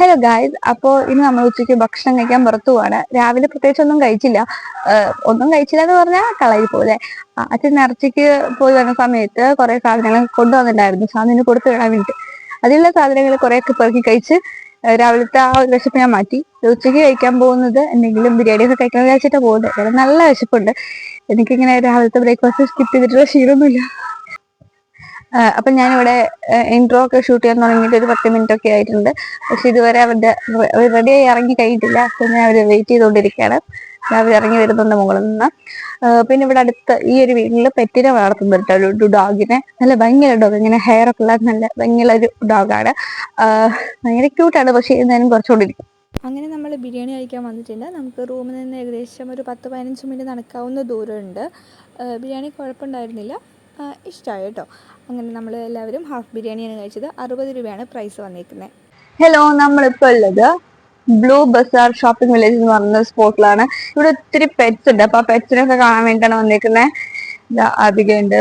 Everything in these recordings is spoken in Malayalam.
ഹലോ ഗായ്സ് അപ്പോൾ ഇന്ന് നമ്മൾ ഉച്ചയ്ക്ക് ഭക്ഷണം കഴിക്കാൻ പുറത്തു പോവാണ്. രാവിലെ പ്രത്യേകിച്ച് ഒന്നും കഴിച്ചില്ല. ഒന്നും കഴിച്ചില്ല എന്ന് പറഞ്ഞാൽ കളയി പോലെ. അച്ഛൻ ഇറച്ചിക്ക് പോയി വന്ന സമയത്ത് കുറെ സാധനങ്ങൾ കൊണ്ടുവന്നിട്ടുണ്ടായിരുന്നു. സാധനം കൊടുത്തു വിടാൻ വേണ്ടിട്ട്. അതിലുള്ള സാധനങ്ങൾ കുറെയൊക്കെ പെറുക്കി കഴിച്ച് രാവിലത്തെ ആ ഒരു വിശപ്പ് ഞാൻ മാറ്റി. ഉച്ചയ്ക്ക് കഴിക്കാൻ പോകുന്നത് എന്തെങ്കിലും ബിരിയാണി ഒക്കെ കഴിക്കാൻ വിചാരിച്ചിട്ടാണ് പോകുന്നത്. നല്ല വിശപ്പുണ്ട്. എനിക്കിങ്ങനെ രാവിലത്തെ ബ്രേക്ക്ഫാസ്റ്റ് സ്കിപ്പ് ചെയ്തിട്ടുള്ള ശീലമൊന്നുമില്ല ആഹ് അപ്പൊ ഞാനിവിടെ ഇൻട്രോ ഒക്കെ ഷൂട്ട് ചെയ്യാൻ തുടങ്ങിയിട്ട് ഒരു പത്ത് മിനിറ്റ് ഒക്കെ ആയിട്ടുണ്ട്. പക്ഷെ ഇതുവരെ അവരുടെ റെഡി ആയി ഇറങ്ങി കഴിഞ്ഞിട്ടില്ല. അപ്പൊ ഞാൻ അവർ വെയിറ്റ് ചെയ്തുകൊണ്ടിരിക്കുകയാണ്. അവർ ഇറങ്ങി വരുന്നുണ്ട് മുകളിൽ നിന്ന്. പിന്നെ ഇവിടെ അടുത്ത് ഈ ഒരു വീട്ടിൽ പെറ്റിനെ വളർത്തുന്നുണ്ട് ഒരു ഡോഗിനെ നല്ല ഭയങ്കര ഡോഗ് ഇങ്ങനെ ഹെയർ ഒക്കെ ഉള്ള നല്ല ഭയങ്കര ഒരു ഡോഗാണ് ഭയങ്കര ക്യൂട്ടാണ് പക്ഷെ എന്നാലും കുറച്ചുകൊണ്ടിരിക്കും അങ്ങനെ നമ്മൾ ബിരിയാണി കഴിക്കാൻ വന്നിട്ടില്ല. നമുക്ക് റൂമിൽ നിന്ന് ഏകദേശം ഒരു പത്ത് പതിനഞ്ച് മിനിറ്റ് നടക്കാവുന്ന ദൂരമുണ്ട്. ബിരിയാണി കുഴപ്പമുണ്ടായിരുന്നില്ല. ഇഷ്ടമായി കേട്ടോ അങ്ങനെ നമ്മൾ എല്ലാവരും ഹാഫ് ബിരിയാണിയാണ് കഴിച്ചത്. അറുപത് രൂപയാണ് പ്രൈസ് വന്നിരിക്കുന്നത് ഹലോ നമ്മളിപ്പോൾ ഉള്ളത് ബ്ലൂ ബസാർ ഷോപ്പിംഗ് വില്ലേജ് എന്ന് പറയുന്ന സ്പോട്ടിലാണ് ഇവിടെ ഒത്തിരി പെറ്റ്സ് ഉണ്ട്. അപ്പൊ ആ പെറ്റ്സിനൊക്കെ കാണാൻ വേണ്ടിയിട്ടാണ് വന്നിരിക്കുന്നത് അധികമുണ്ട്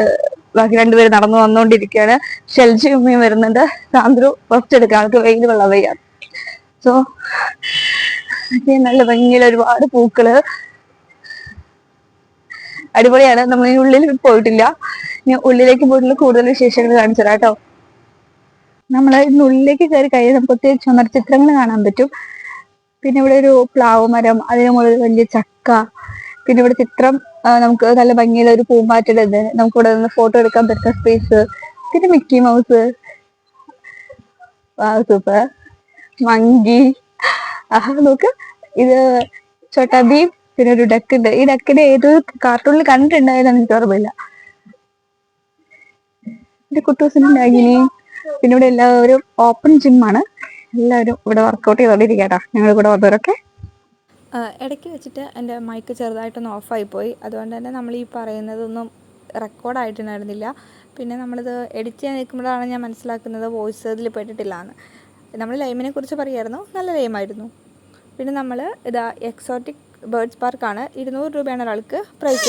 ബാക്കി രണ്ടുപേര് നടന്നു വന്നുകൊണ്ടിരിക്കുകയാണ് ഷെൽജി ഉമ്മയും വരുന്നുണ്ട്. സാന്ദ്രു ഫസ്റ്റ് എടുക്കാൻ ആൾക്ക് വെയിൽ വെള്ളം വയ്യ. സോ നല്ല ഭംഗിയിൽ ഒരുപാട് പൂക്കൾ അടിപൊളിയാണ്. നമ്മൾ ഈ ഉള്ളിൽ പോയിട്ടില്ല. ഇനി ഉള്ളിലേക്ക് പോയിട്ടുള്ള കൂടുതൽ വിശേഷങ്ങൾ കാണിച്ചു കേട്ടോ. നമ്മൾ ഇന്ന് ഉള്ളിലേക്ക് കയറി കഴിയാൻ നമുക്ക് ഒത്തിരി ചുമർ ചിത്രങ്ങൾ കാണാൻ പറ്റും. പിന്നെ ഇവിടെ ഒരു പ്ലാവ് മരം അതിനു മുകളിൽ വലിയ ചക്ക. പിന്നെ ഇവിടെ ചിത്രം നമുക്ക് നല്ല ഭംഗിയുള്ള ഒരു പൂമ്പാറ്റയുടെ നമുക്ക് ഇവിടെ നിന്ന് ഫോട്ടോ എടുക്കാൻ പറ്റുന്ന സ്പേസ് പിന്നെ മിക്കി മൗസ്. Super monkey. നോക്ക്. ഇത് ചോട്ടാ ഭീം. പിന്നെ ഒരു ഡക്ക് ഉണ്ട്. ഈ ഡക്കിന്റെ ഏതോ കാർട്ടൂണിൽ കണ്ടിട്ടുണ്ടായാലും എനിക്ക് ഓർമ്മയില്ല. എന്റെ കുട്ടൂസിന്റെ ഡാഗിനി പിന്നെ ഇവിടെ എല്ലാവരും ഓപ്പൺ ജിമ്മാണ് എല്ലാവരും ഇവിടെ വർക്കൗട്ട് ചെയ്തോണ്ടിരിക്കാട്ടോ. ഞങ്ങൾ ഇവിടെ വന്നവരൊക്കെ. ഇടയ്ക്ക് വെച്ചിട്ട് എന്റെ മൈക്ക് ചെറുതായിട്ടൊന്ന് ഓഫായി പോയി. അതുകൊണ്ട് തന്നെ നമ്മൾ ഈ പറയുന്നതൊന്നും റെക്കോർഡായിട്ടുണ്ടായിരുന്നില്ല പിന്നെ നമ്മളിത് എഡിറ്റ് ചെയ്യാൻ നിൽക്കുമ്പോഴാണ് ഞാൻ മനസ്സിലാക്കുന്നത് വോയിസ് ഇതിൽ പെട്ടിട്ടില്ല എന്ന്. നമ്മൾ ലൈമിനെ കുറിച്ച് പറയായിരുന്നു. നല്ല ലൈമായിരുന്നു പിന്നെ നമ്മൾ ഇതാ എക്സോട്ടിക് ബേർഡ്സ് പാർക്കാണ് ഇരുന്നൂറ് രൂപയാണ് ഒരാൾക്ക് പ്രൈസ്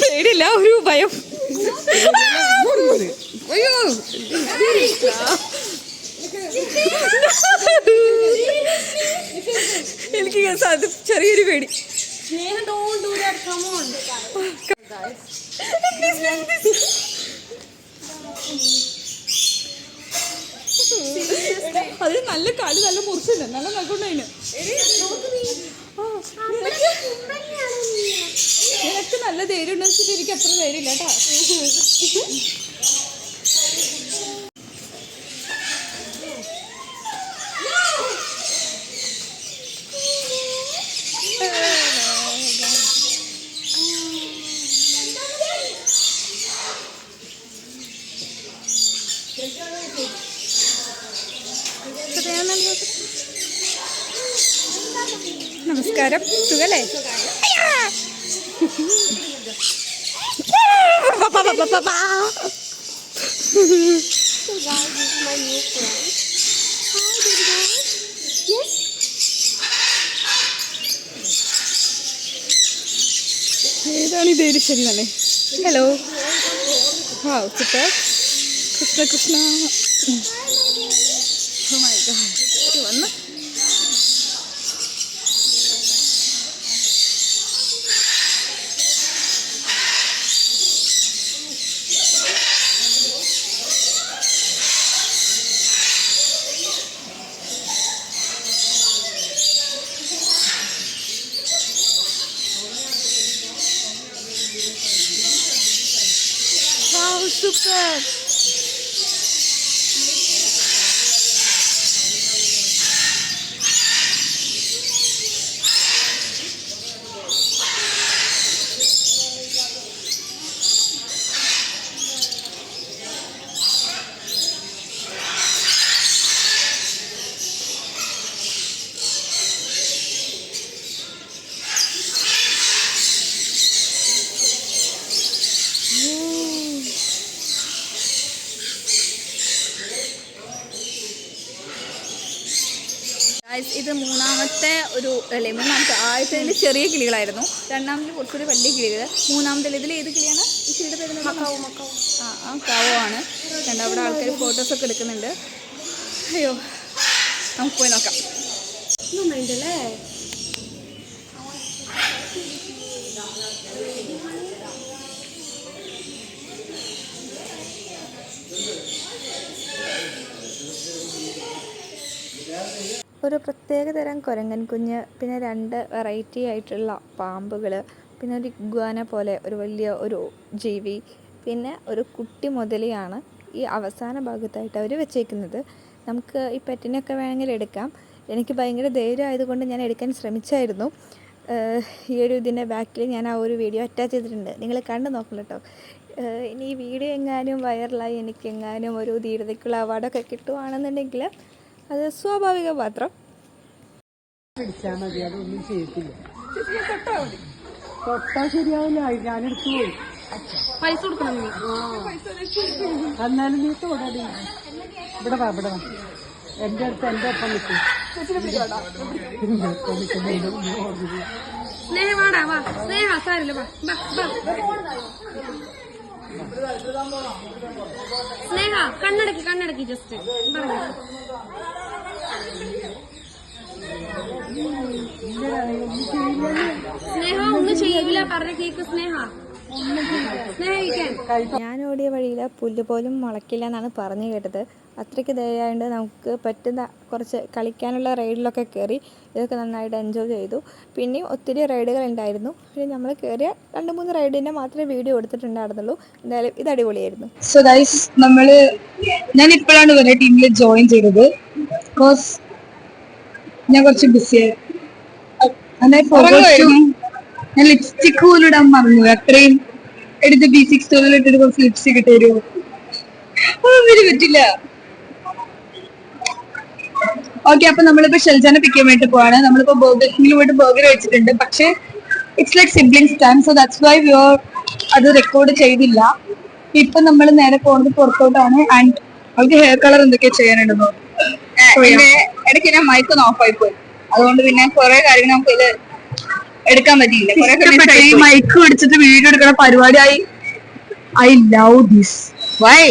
പേടിയില്ല ഒരു ഭയം. എനിക്ക് അത് ചെറിയൊരു പേടി. അത് നല്ല കാട് നല്ല മുറിച്ചില്ല നല്ല നല്ലോണ്ടതിന് നിനക്ക് നല്ല ധൈര്യം ഉണ്ടെന്ന് വെച്ചിട്ട് എനിക്ക് അത്ര ധൈര്യമില്ല കേട്ടോ. നമസ്കാരം സുഖല്ലേ ഏതാണ് ഈ ധൈര്യം ശരി തന്നെ ഹലോ ആ super Krishna Krishna sir super! ഇത് മൂന്നാമത്തെ ഒരു അല്ലേ മൂന്നാമത്തെ ആദ്യത്തെ ചെറിയ കിളികളായിരുന്നു. രണ്ടാമത്തെ കുറച്ചൊരു വലിയ കിളികൾ മൂന്നാമത്തെ ഇതിൽ ഏത് കിളിയാണ്? ഈ കിളിയുടെ പേര്? ആ ആ കാവോ ആണ്. കണ്ട അവിടെ ആൾക്കാർ ഫോട്ടോസൊക്കെ എടുക്കുന്നുണ്ട്. അയ്യോ നമുക്ക് പോയി നോക്കാം. ഒരു പ്രത്യേക തരം കുരങ്ങൻ കുഞ്ഞ് പിന്നെ രണ്ട് വെറൈറ്റി ആയിട്ടുള്ള പാമ്പുകൾ പിന്നെ ഒരു ഇഗ്വാന പോലെ ഒരു വലിയ ഒരു ജീവി പിന്നെ ഒരു കുട്ടി മുതലിയാണ് ഈ അവസാന ഭാഗത്തായിട്ട് അവർ വെച്ചേക്കുന്നത്. നമുക്ക് ഈ പെറ്റിനൊക്കെ വേണമെങ്കിൽ എടുക്കാം. എനിക്ക് ഭയങ്കര ധൈര്യം ആയതുകൊണ്ട് ഞാൻ എടുക്കാൻ ശ്രമിച്ചായിരുന്നു. ഈ ഒരു ഇതിന്റെ ബാക്കിൽ ഞാൻ ആ ഒരു വീഡിയോ അറ്റാച്ച് ചെയ്തിട്ടുണ്ട്. നിങ്ങൾ കണ്ടു നോക്കണം കേട്ടോ ഇനി ഈ വീഡിയോ എങ്ങാനും വൈറലായി എനിക്ക് എങ്ങാനും ഒരു ധീരതയ്ക്കുള്ള അവാർഡൊക്കെ കിട്ടുവാണെന്നുണ്ടെങ്കിൽ അത് സ്വാഭാവിക പാത്രം പിടിച്ചാ മതി അതൊന്നും ചെയ്യത്തില്ല. തൊട്ടാ ശരിയാവില്ല ഞാനെടുത്തു പോയി. പൈസ കൊടുക്കണം നീ. എന്നാലും നീ തൊടടി. ഇവിടെ വാ ഇവിടെ വാ. എന്റെ അടുത്ത് എന്റെ ഒപ്പം നിൽക്കും സ്നേഹ വാടാ വാ. സ്നേഹ സാരില്ല വാ. സ്നേഹ കണ്ണടക്കി കണ്ണടക്കി ജസ്റ്റ്. പറഞ്ഞു സ്നേഹ ഒന്നും ചെയ്യില്ല പറഞ്ഞ കേക്ക് സ്നേഹ. ഞാൻ ഓടിയ വഴിയിൽ പുല്ല് പോലും മുളക്കില്ല എന്നാണ് പറഞ്ഞു കേട്ടത്. അത്രയ്ക്ക് ധൈര്യമായതുകൊണ്ട് നമുക്ക് പറ്റുന്ന കുറച്ച് കളിക്കാനുള്ള റൈഡിലൊക്കെ കയറി ഇതൊക്കെ നന്നായിട്ട് എൻജോയ് ചെയ്തു. പിന്നെയും ഒത്തിരി റൈഡുകൾ ഉണ്ടായിരുന്നു. പിന്നെ നമ്മൾ കയറിയ രണ്ട് മൂന്ന് റൈഡിന്റെ മാത്രമേ വീഡിയോ എടുത്തിട്ടുണ്ടായിരുന്നുള്ളൂ. എന്തായാലും ഇത് അടിപൊളിയായിരുന്നു. സോ ഗൈസ് നമ്മൾ ഞാൻ ഇപ്പോഴാണ് ടീമിൽ ജോയിൻ ചെയ്തത്. ബിക്കോസ് ഞാൻ കുറച്ച് ബിസിയായി ഞാൻ ലിപ്സ്റ്റിക് പോലും ഇടാൻ മറന്നു. അത്രയും എടുത്ത് ബി സിക്സ് ടോളിൽ ഇട്ടിട്ട് കുറച്ച് ലിപ്സ്റ്റിക് ഇട്ട് തരുമോ? അതൊന്നും പറ്റില്ല. ഓക്കെ അപ്പൊ നമ്മളിപ്പോ ഷെൽജാനെ പിക്ക് ചെയ്യാൻ വേണ്ടി പോവാണ്. നമ്മളിപ്പോ ബർഗർ കിങ്ങിൽ പോയിട്ട് ബർഗർ വെച്ചിട്ടുണ്ട് പക്ഷേ it's like siblings time so that's why we അത് റെക്കോർഡ് ചെയ്തില്ല. ഇപ്പൊ നമ്മൾ നേരെ പോകുന്നത് പുറത്തോട്ടാണ്. ആൻഡ് അവൾക്ക് ഹെയർ കളർ എന്തൊക്കെയാ ചെയ്യാനുണ്ടെന്നോ? ഇടയ്ക്ക് ഞാൻ ഓഫ് ആയി പോയി. അതുകൊണ്ട് പിന്നെ കുറെ കാര്യങ്ങൾ നമുക്ക് ഇത് എടുക്കാൻ പറ്റിയില്ല. ഈ മൈക്ക് പിടിച്ചിട്ട് വീഡിയോ എടുക്കുന്ന പരിപാടിയായി. I love this why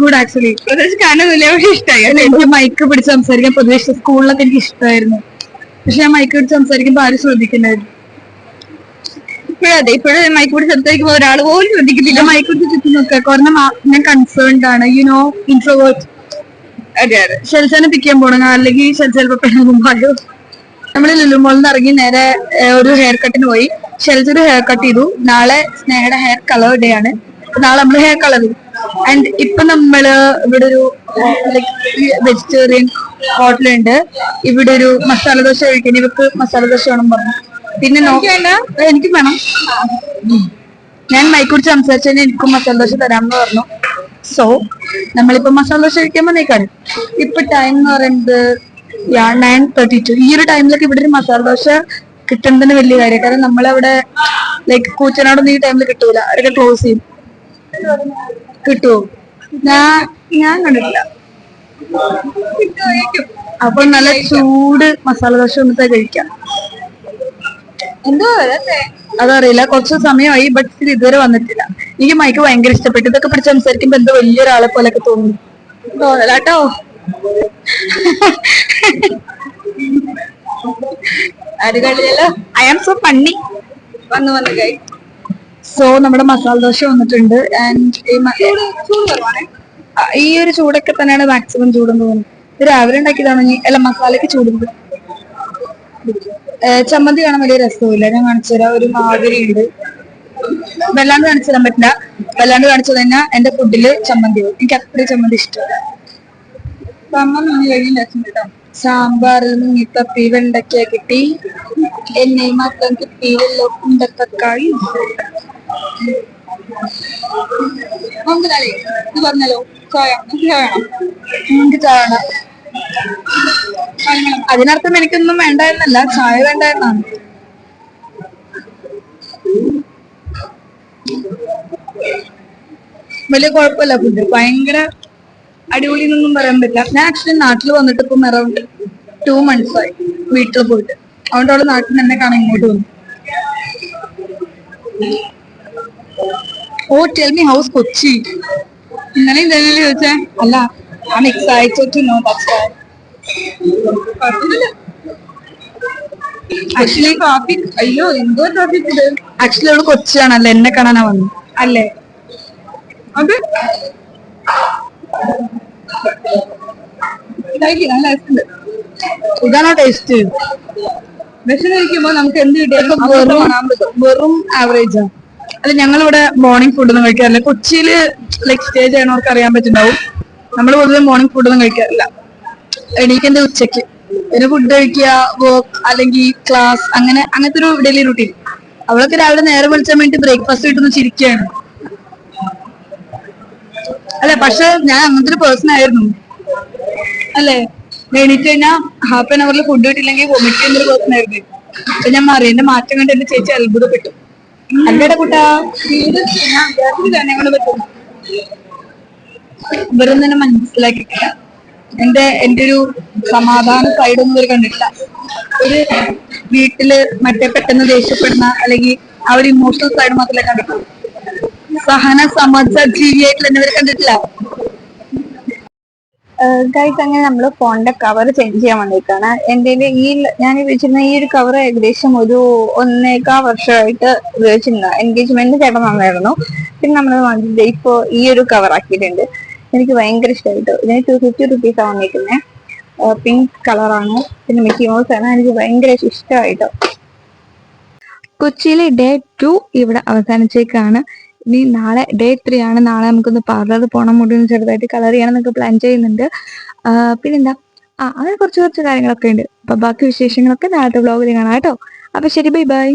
good actually പ്രത്യേകിച്ച് കാണുന്നില്ല പക്ഷെ ഇഷ്ടമായി എനിക്ക് മൈക്ക് പിടിച്ച് സംസാരിക്കാൻ പൊതുവെ സ്കൂളിലൊക്കെ എനിക്ക് ഇഷ്ടമായിരുന്നു പക്ഷെ ഞാൻ മൈക്ക് പിടിച്ച് സംസാരിക്കുമ്പോൾ ആരും ശ്രദ്ധിക്കണ്ടായിരുന്നു ഇപ്പോഴതെ ഇപ്പോഴും മൈക്ക് പിടിച്ച് സംസാരിക്കുമ്പോൾ ഒരാൾ പോലും ശ്രദ്ധിക്കുന്നില്ല. മൈക്ക് പിടിച്ച് ചുറ്റും നോക്കുക. കാരണം ഞാൻ കൺസേൺഡ് ആണ്. യു നോ ഇൻട്രോവേർട്ട് അതെ അതെ. ഷെൽസാനെ പിക്ക് ചെയ്യാൻ പോകണം അല്ലെങ്കിൽ ഷെൽ ചിലപ്പോ പെണ്ണുമ്പായോ ലുലു ലുലുമോളിൽ നിന്ന് ഇറങ്ങി നേരെ ഒരു ഹെയർ കട്ടിന് പോയി. ഷെൽസ ഒരു ഹെയർ കട്ട് ചെയ്തു. നാളെ സ്നേഹയുടെ ഹെയർ കളർ ഡേ ആണ്. നാളെ നമ്മൾ ഹെയർ കളർ ചെയ്തു ആൻഡ് ഇപ്പൊ നമ്മൾ ഇവിടെ ഒരു വെജിറ്റേറിയൻ ഹോട്ടലുണ്ട് ഇവിടെ ഒരു മസാല ദോശ കഴിക്കാൻ ഇവക്ക് മസാല ദോശ വേണം പറഞ്ഞു. പിന്നെ നോ എനിക്ക് വേണം. ഞാൻ മൈക്കുറിച്ച് സംസാരിച്ചു എനിക്കും മസാല ദോശ തരാമെന്ന് പറഞ്ഞു. സോ നമ്മളിപ്പോ മസാല ദോശ കഴിക്കാൻ വന്നേക്കാണ്. ഇപ്പൊ ടൈം എന്ന് പറയുന്നത് നയൻ തേർട്ടി ടു ഈ ഒരു ടൈമിലൊക്കെ ഇവിടെ ഒരു മസാല ദോശ കിട്ടുന്നതിന് വലിയ കാര്യം കാരണം നമ്മളവിടെ ലൈക്ക് കൂച്ചനാടൊന്നും ഈ ടൈമിൽ കിട്ടൂല. അവരൊക്കെ ക്ലോസ് ചെയ്യും. കിട്ടുമോ ഞാൻ ഞാൻ കണ്ടിട്ടില്ല. അപ്പൊ നല്ല ചൂട് മസാല ദോശ ഒന്നത്തെ കഴിക്കാം. എന്തോ അതറിയില്ല. കുറച്ച് സമയമായി ബട്ട് ഇത് ഇതുവരെ വന്നിട്ടില്ല. എനിക്ക് മൈക്ക് ഭയങ്കര ഇഷ്ടപ്പെട്ടു. ഇതൊക്കെ പിടിച്ച് സംസാരിക്കുമ്പോ എന്തോ വലിയൊരാളെ പോലെയൊക്കെ ഐ ആം സോ പണ്ണി വന്നു വന്നു കൈ സോ നമ്മുടെ മസാല ദോശ വന്നിട്ടുണ്ട്. ആൻഡ് ഈ ഒരു ചൂടൊക്കെ തന്നെയാണ് മാക്സിമം ചൂടെന്ന് തോന്നുന്നത്. രാവിലെ ഉണ്ടാക്കിയതാണോ ഇനി? അല്ല മസാലയ്ക്ക് ചൂടുണ്ട്. ചമ്മന്തി കാണാൻ വലിയ രസമില്ല ഞാൻ കാണിച്ചു തരാം ഒരു മാതിരി ഉണ്ട് വല്ലാണ്ട് കാണിച്ചു തരാൻ പറ്റില്ല. വല്ലാണ്ട് കാണിച്ചു തന്നെ എന്റെ ഫുഡിൽ ചമ്മന്തി. എനിക്ക് അത്രയും ചമ്മന്തി ഇഷ്ടമാണ് ചമ്മന്തി കഴിയില്ല കേട്ടോ. സാമ്പാറിൽ മുങ്ങിത്തപ്പി വെണ്ടയ്ക്ക കിട്ടി. എണ്ണയും മാത്രം കിട്ടി. വെല്ലോ ഉണ്ടത്തക്കായി. ഇത് പറഞ്ഞല്ലോ അതിനർത്ഥം എനിക്കൊന്നും വേണ്ടായിരുന്നല്ല. ചായ വേണ്ടായിരുന്നാണ്. വലിയ കുഴപ്പമില്ല ഫുഡ് ഭയങ്കര അടിപൊളി എന്നൊന്നും പറയാൻ പറ്റില്ല. ഞാൻ ആക്ച്വലി നാട്ടിൽ വന്നിട്ട് ഇപ്പം അറൗണ്ട് ടു മന്ത്സ് ആയി വീട്ടിൽ പോയിട്ട്. അതുകൊണ്ട് അവൾ നാട്ടിൽ നിന്ന് എന്നെ കാണാൻ ഇങ്ങോട്ട് വന്നു. Oh tell me how's Kochi. ഇന്നലെ ഇതല്ലേ ചോദിച്ചേ? അല്ല I'm excited to know that's actually traffic അയ്യോ എന്തോ ട്രാഫിക് ഇത്. ആക്ച്വലി അവൾ കൊച്ചിയാണല്ലേ എന്നെ കാണാനാ വന്നു. അല്ലേ? അത്? ഇതാണോ ടേസ്റ്റ് വിശന്നിരിക്കുമ്പോ നമുക്ക് എന്ത് കിട്ടിയാലും വെറും ആവറേജാ അല്ല ഞങ്ങളിവിടെ മോർണിംഗ് ഫുഡ് ഒന്നും കഴിക്കാറില്ല. കൊച്ചിയിൽ ലൈക് സ്റ്റേ ചെയ്യണവർക്ക് അറിയാൻ പറ്റുണ്ടാവും നമ്മൾ പൊതുവെ മോർണിംഗ് ഫുഡ് ഒന്നും കഴിക്കാറില്ല. എണീക്കുന്നത് ഉച്ചയ്ക്ക്. പിന്നെ ഫുഡ് കഴിക്കുക വർക്ക് അല്ലെങ്കിൽ ക്ലാസ് അങ്ങനെ അങ്ങനത്തെ ഒരു ഡെയിലി റുട്ടീൻ അവളൊക്കെ രാവിലെ നേരെ വിളിച്ചാൻ വേണ്ടി ബ്രേക്ക്ഫാസ്റ്റ് കിട്ടുന്ന ചിരിക്കുകയാണ്. അല്ലെ പക്ഷെ ഞാൻ അങ്ങനത്തെ ഒരു പേഴ്സൺ ആയിരുന്നു. അല്ലേ? എണീറ്റ് കഴിഞ്ഞാൽ ഹാഫ് ആൻ അവറിൽ ഫുഡ് കിട്ടില്ലെങ്കിൽ വൊമിറ്റ് ചെയ്യുന്ന ഒരു പേഴ്സൺ ആയിരുന്നു. അപ്പൊ ഞാൻ മാറി എന്റെ മാറ്റം കണ്ട് എന്റെ ചേച്ചി അത്ഭുതപ്പെട്ടു. അല്ലേടെ കുട്ടാ? ഞാൻ എന്നെ കൊണ്ട് പറ്റും. എന്റെ എന്റെ ഒരു സമാധാന സൈഡൊന്നും ഇവർ കണ്ടിട്ടില്ല. ഒരു വീട്ടിൽ മറ്റേ പെട്ടെന്ന് ദേഷ്യപ്പെടുന്ന അല്ലെങ്കിൽ ആ ഒരു ഇമോഷണൽ സൈഡ് മാത്രമേ കണ്ടിട്ടുള്ളൂ. സഹന സമജ ജീവിയായിട്ട് തന്നെ ഇവരെ കണ്ടിട്ടില്ല. ഗൈസ് അങ്ങനെ നമ്മൾ ഫോണിന്റെ കവർ ചേഞ്ച് ചെയ്യാൻ വേണ്ടിയിട്ടാണ്. എന്റെ ഈ ഞാൻ ഉപയോഗിച്ചിരുന്ന ഈ ഒരു കവർ ഏകദേശം ഒരു ഒന്നേക്കാ വർഷമായിട്ട് ഉപയോഗിച്ചിരുന്ന എൻഗേജ്മെന്റ് ചേട്ടൻ വന്നായിരുന്നു പിന്നെ നമ്മൾ ഇപ്പോ ഈ ഒരു കവർ ആക്കിയിട്ടുണ്ട്. എനിക്ക് ഭയങ്കര ഇഷ്ടമായിട്ട് ഇതിന് ടു ഫിഫ്റ്റി റുപ്പീസ് ആണ് വന്നേക്കുന്നത് പിങ്ക് കളറാണ് പിന്നെ മിക്കി മൗസ് ആണ്. എനിക്ക് ഭയങ്കര ഇഷ്ടമായിട്ടോ കൊച്ചിയിലെ ഡേ ടു ഇവിടെ അവസാനിച്ചേക്കാണ്. ഇനി നാളെ ഡേ ത്രീ ആണ്. നാളെ നമുക്കൊന്ന് പാർലർ പോകണം മുടി ഒന്ന് ചെറുതായിട്ട് കളർ ചെയ്യണം എന്നൊക്കെ പ്ലാൻ ചെയ്യുന്നുണ്ട് പിന്നെന്താ? ആ അങ്ങനെ കുറച്ച് കുറച്ച് കാര്യങ്ങളൊക്കെ ഉണ്ട്. അപ്പൊ ബാക്കി വിശേഷങ്ങളൊക്കെ നാളത്തെ വ്ളോഗിൽ കാണാം കേട്ടോ. അപ്പൊ ശരി ബൈ ബൈ